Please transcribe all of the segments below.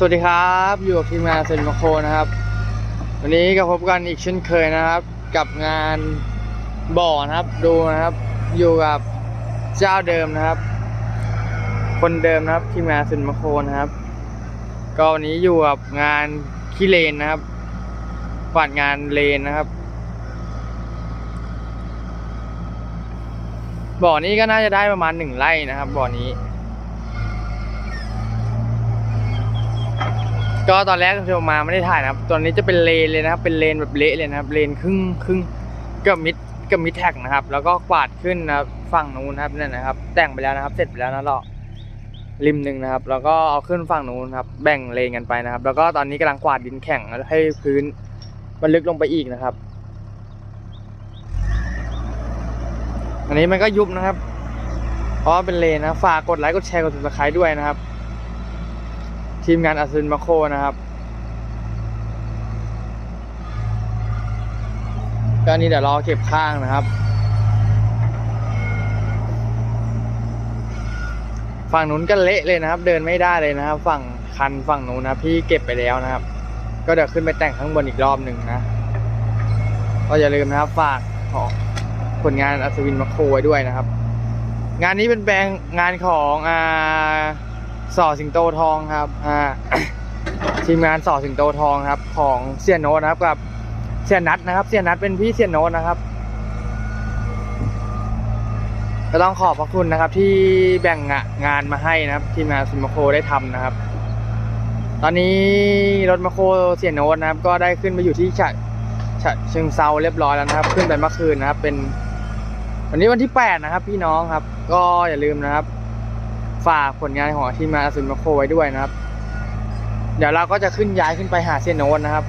สวัสดีครับ อยู่กับทีมงานเซนมาโคนะครับ วันนี้ก็พบกันอีกเช่นเคยนะครับ กับงานบ่อนะครับดูนะครับ อยู่กับเจ้าเดิมนะครับ คนเดิมนะครับทีมงานเซนมาโคนะครับ ก็วันนี้อยู่กับงานขี้เลนนะครับกวาดงานเลนนะครับ บ่อนี้ก็น่าจะได้ประมาณหนึ่งไร่นะครับ บ่อนี้ ก็ตอนแรกที่ผมมาไม่ได้ถ่ายนะครับตอนนี้จะเป็นเลนเลยนะครับ เป็นเลนแบบเละเลยนะครับ เลนครึ่งครึ่งกับมิดกับมิดแท็กนะครับ แล้วก็กวาดขึ้นนะครับฝั่งนู้นนะครับนั่นนะครับ แต่งไปแล้วนะครับ เสร็จไปแล้วนะเลาะริมหนึ่งนะครับ แล้วก็เอาขึ้นฝั่งนู้นครับ แบ่งเลนกันไปนะครับ แล้วก็ตอนนี้กำลังกวาดดินแข็งให้พื้นมันลึกลงไปอีกนะครับ อันนี้มันก็ยุบนะครับ เพราะเป็นเลนนะ ฝากกดไลค์ กดแชร์ กดติดตามด้วยนะครับ ทีมงานอาซุนมาโคนะครับก็นนี้เดี๋ยวรอเก็บข้างนะครับ ฝั่งนู้นก็เละเลยนะครับ เดินไม่ได้เลยนะครับ ฝั่งคันฝั่งนู้นนะพี่เก็บไปแล้วนะครับ ก็เดี๋ยวขึ้นไปแต่งข้างบนอีกรอบหนึ่งนะก็อย่าลืมนะครับฝากของผลงานอัศวินมาโคไว้ด้วยนะครับ งานนี้เป็นแปลงงานของอ่า สอสิงโตทองครับอ่าทีมงานสอสิงโตทองครับ ของเซียนโนนะครับกับเซียนนัทนะครับเซียนนัทเป็นพี่เซียนโนนะครับก็ต้องขอบพระคุณนะครับ ที่แบ่งงานมาให้นะครับ ทีมงานซุนมโคได้ทำนะครับ ตอนนี้รถมาโคเซียนโนนะครับ ก็ได้ขึ้นมาอยู่ที่ฉะฉะเชิงเซาเรียบร้อยแล้วนะครับ ขึ้นไปเมื่อคืนนะครับ เป็นวันนี้วันที่แปดนะครับ พี่น้องครับ ก็อย่าลืมนะครับ ฝากผลงานของทีมงานอสุนมาโคไว้ด้วยนะครับ เดี๋ยวเราก็จะขึ้นย้ายขึ้นไปหาเซียนโนตนะครับ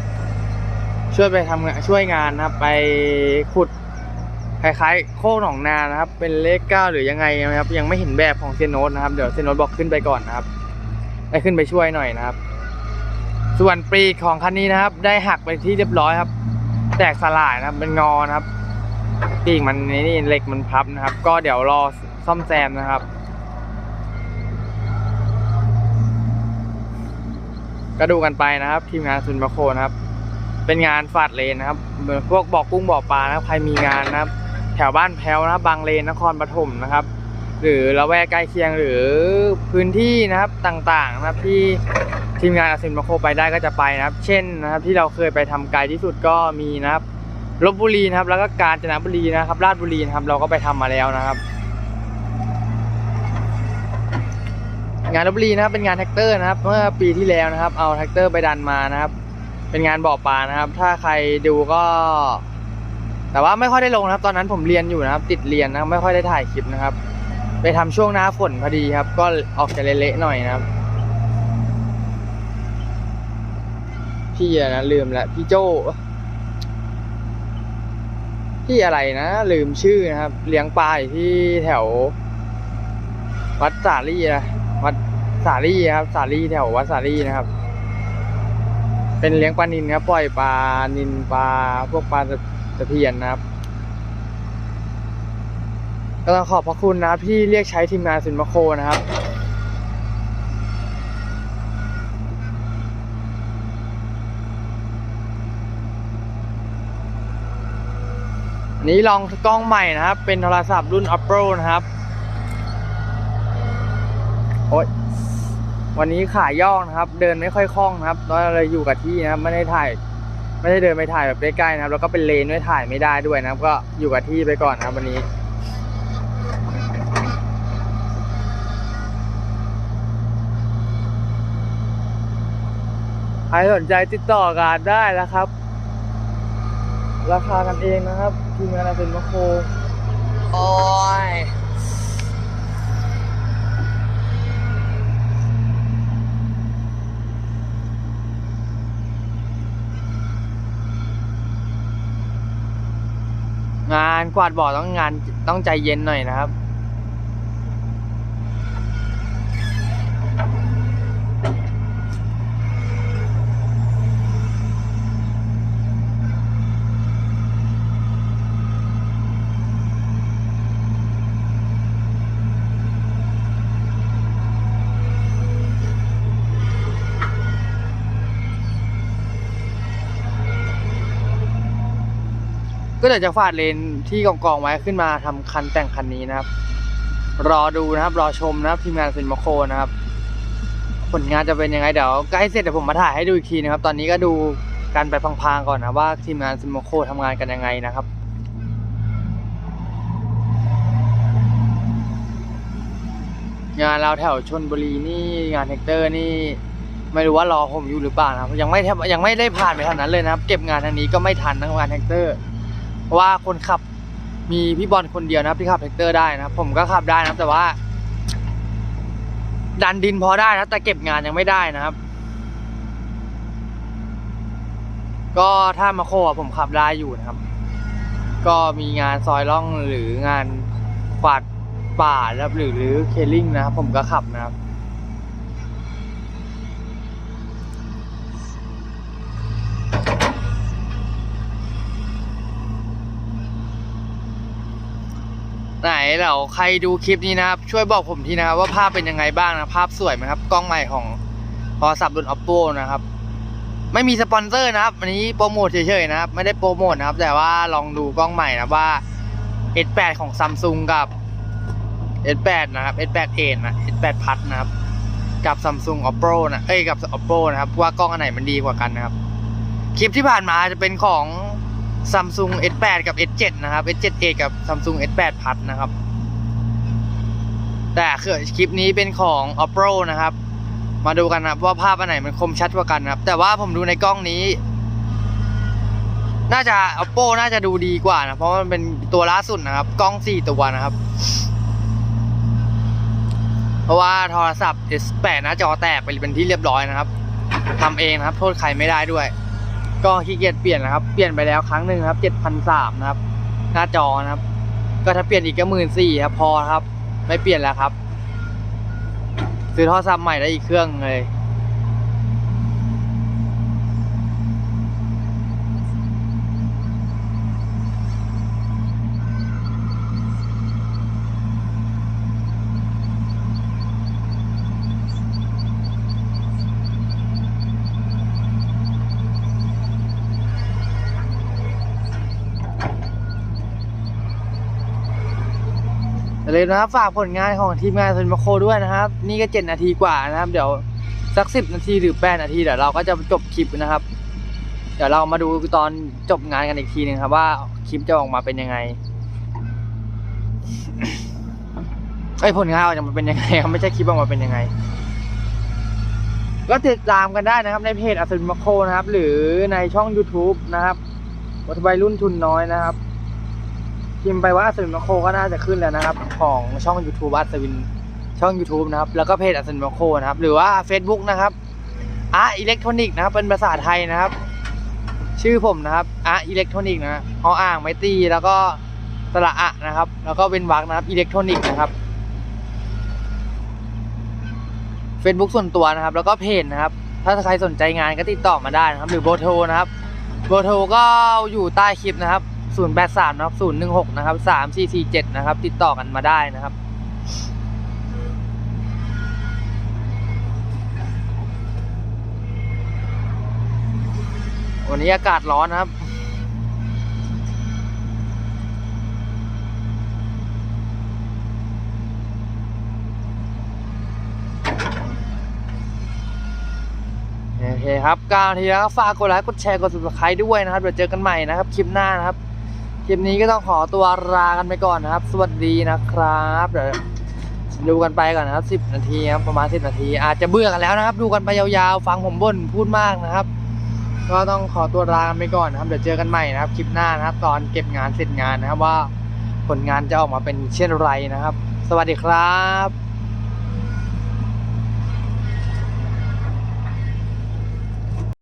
ช่วยไปทำงานช่วยงานนะครับ ไปขุดคล้ายๆ โค้งหนองนานะครับ เป็นเลขเก้าหรือยังไงนะครับ ยังไม่เห็นแบบของเซียนโนตนะครับเดี๋ยวเซียนโนตบอกขึ้นไปก่อนนะครับได้ขึ้นไปช่วยหน่อยนะครับ ส่วนปีกของคันนี้นะครับ ได้หักไปที่เรียบร้อยครับ แตกสลายนะครับเป็นงอนะครับปีกมันนี่เหล็กมันพับนะครับ ก็เดี๋ยวรอซ่อมแซมนะครับ ก็ดูกันไปนะครับ ทีมงานซุนมาโคนะครับ เป็นงานฟาดเลนนะครับพวกบอกกุ้งบ่อปลานะครับใครมีงานนะครับ แถวบ้านแพ้วนะครับบางเลนนครปฐมนะครับ หรือละแวกใกล้เคียงหรือพื้นที่นะครับต่างๆนะครับที่ทีมงานอาซินมาโคไปได้ก็จะไปนะครับ เช่นนะครับที่เราเคยไปทำไกลที่สุดก็มีนะครับลบบุรีนะครับ แล้วก็กาญจนบุรีนะครับ ราชบุรีนะครับ เราก็ไปทำมาแล้วนะครับ งานลบบุรีนะครับเป็นงานแท็กเตอร์นะครับ เมื่อปีที่แล้วนะครับ เอาแท็กเตอร์ไปดันมานะครับ เป็นงานบ่อปลานะครับ ถ้าใครดูก็ แต่ว่าไม่ค่อยได้ลงนะครับ ตอนนั้นผมเรียนอยู่นะครับ ติดเรียนนะไม่ค่อยได้ถ่ายคลิปนะครับ ไปทำช่วงหน้าฝนพอดีครับ ก็ออกจะเละๆหน่อยนะครับพี่นะลืมละพี่โจพี่อะไรนะลืมชื่อนะครับ เลี้ยงปลาอยู่ที่แถว วัดสาลีนะ สาลีครับ สาลีแถววัดสาลีนะครับ เป็นเลี้ยงปลานินครับ ปล่อยปลานินปลาพวกปลาตะเพียนนะครับ ก็ต้องขอบพระคุณนะครับที่เรียกใช้ทีมงานสินมาโคนะครับอันนี้ลองกล้องใหม่นะครับ เป็นโทรศัพท์รุ่น Oppo นะครับ โอ๊ย วันนี้ขาย่องนะครับ เดินไม่ค่อยคล่องนะครับตอนเลยอยู่กับที่นะครับไม่ได้ถ่าย ไม่ได้เดินไปถ่ายแบบใกล้ๆนะครับ แล้วก็เป็นเลนด้วยถ่ายไม่ได้ด้วยนะครับ ก็อยู่กับที่ไปก่อนนะครับ วันนี้ใครสนใจติดต่อกันได้นะครับ ราคากันเองนะครับทีมงานอาเซนมาโคโอ้ย งานกวาดบ่อต้องงานต้องใจเย็นหน่อยนะครับ ก็เดี๋ยวจะฟาดเลนที่กองกองไว้ขึ้นมาทำคันแต่งคันนี้นะครับ รอดูนะครับ รอชมนะครับทีมงานซินมาโคนะครับ ผลงานจะเป็นยังไงเดี๋ยวใกล้เสร็จเดี๋ยวผมมาถ่ายให้ดูอีกทีนะครับ ตอนนี้ก็ดูกันไปพังๆก่อนนะว่าทีมงานซินมาโคทำงานกันยังไงนะครับงานเราแถวชนบุรีนี่งานเฮกเตอร์นี่ไม่รู้ว่ารอผมอยู่หรือเปล่านะครับยังไม่แทบยังไม่ได้ผ่านไปทางนั้นเลยนะครับ เก็บงานทางนี้ก็ไม่ทันนะงานเฮกเตอร์ เพราะว่าคนขับมีพี่บอลคนเดียวนะครับที่ขับเฮกเตอร์ได้นะครับผมก็ขับได้นะครับแต่ว่า ดันดินพอได้นะแต่เก็บงานยังไม่ได้นะครับ ก็ถ้ามาโคอะผมขับได้อยู่นะครับ ก็มีงานซอยล่องหรืองานกวาดป่านะครับหรือหรือเคลิ่งนะครับ ผมก็ขับนะครับ ไหนเดี๋ยวใครดูคลิปนี้นะครับ ช่วยบอกผมทีนะครับว่าภาพเป็นยังไงบ้างนะภาพสวยไหมครับกล้องใหม่ของโทรศัพท์รุ่น oppo นะครับ ไม่มีสปอนเซอร์นะครับอันนี้โปรโมทเฉยๆนะครับไม่ได้โปรโมทนะครับ แต่ว่าลองดูกล้องใหม่นะว่า S8 ของ Samsung กับ S8 นะครับ S8 Edge นะ S8 Plus นะครับกับ Samsung Oppo นะ เอ้ย กับ Oppo นะครับ ว่ากล้องอันไหนมันดีกว่ากันนะครับ คลิปที่ผ่านมาจะเป็นของ Samsung S8 กับ S7 นะครับ S7 Edge กับ Samsung S8 Plus นะครับ แต่คือคลิปนี้เป็นของ Oppo นะครับ มาดูกันนะครับว่าภาพอันไหนมันคมชัดกว่ากันนะครับ แต่ว่าผมดูในกล้องนี้ น่าจะ Oppo น่าจะดูดีกว่านะ เพราะมันเป็นตัวล่าสุดนะครับ กล้อง 4 ตัวนะครับ เพราะว่าโทรศัพท์ S8 นะจอแตกไปเป็นที่เรียบร้อยนะครับทำเองนะครับ โทษใครไม่ได้ด้วย ก็ขี้เกียจเปลี่ยนนะครับ เปลี่ยนไปแล้วครั้งหนึ่งครับเจ็ดพันสามนะครับ หน้าจอนะครับ ก็ถ้าเปลี่ยนอีกก็หมื่นสี่ครับพอครับ ไม่เปลี่ยนแล้วครับ ซื้อท่อซับใหม่ได้อีกเครื่องเลย อย่าลืมนะครับฝากผลงานของทีมงานซุนมาโคด้วยนะครับ นี่ก็เจ็ดนาทีกว่านะครับ เดี๋ยวสักสิบนาทีหรือแปดนาทีเดี๋ยวเราก็จะจบคลิปนะครับ เดี๋ยวเรามาดูตอนจบงานกันอีกทีหนึ่งครับ ว่าคลิปจะออกมาเป็นยังไงไอ้ผลงานออกมาเป็นยังไงครับไม่ใช่คลิปออกมาเป็นยังไง ก็ติดตามกันได้นะครับ ในเพจอัศวินมาโคนะครับ หรือในช่อง YouTube นะครับวัตวัยรุ่นทุนน้อยนะครับ พิมพ์ไปว่าอัศวินมาโคก็น่าจะขึ้นแล้วนะครับ ของช่อง YouTube อัศวินช่อง YouTube นะครับ แล้วก็เพจอัศวินมาโคนะครับ หรือว่า Facebook นะครับอาอิเล็กทรอนิกส์นะครับ เป็นภาษาไทยนะครับ ชื่อผมนะครับอาอิเล็กทรอนิกส์นะออ่างไมตีแล้วก็สระอะนะครับ แล้วก็เป็นวักนะครับอิเล็กทรอนิกส์นะครับ Facebook ส่วนตัวนะครับ แล้วก็เพจนะครับ ถ้าใครสนใจงานก็ติดต่อมาได้นะครับ หรือโบอร์โทรนะครับโบอร์โทรก็อยู่ใต้คลิปนะครับ 083นะครับ016นะครับ3447นะครับ ติดต่อกันมาได้นะครับ วันนี้อากาศร้อนนะครับโอเคครับกาวทีแล้วฝากกดไลค์กดแชร์กด subscribe ด้วยนะครับเดี๋ยวเจอกันใหม่นะครับ คลิปหน้านะครับ ลิปนี้ก็ต้องขอตัวลากันไปก่อนนะครับ สวัสดีนะครับเดี๋ยวดูกันไปก่อนนะครับ 10 นาทีครับประมาณ 10 นาที อาจจะเบื่อกันแล้วนะครับ ดูกันไปยาวๆ ฟังผมบ่นพูดมากนะครับ ก็ต้องขอตัวลากันไปก่อนนะครับ เดี๋ยวเจอกันใหม่นะครับคลิปหน้านะครับ ตอนเก็บงานเสร็จงานนะครับว่าผลงานจะออกมาเป็นเช่นไรนะครับ สวัสดีครับ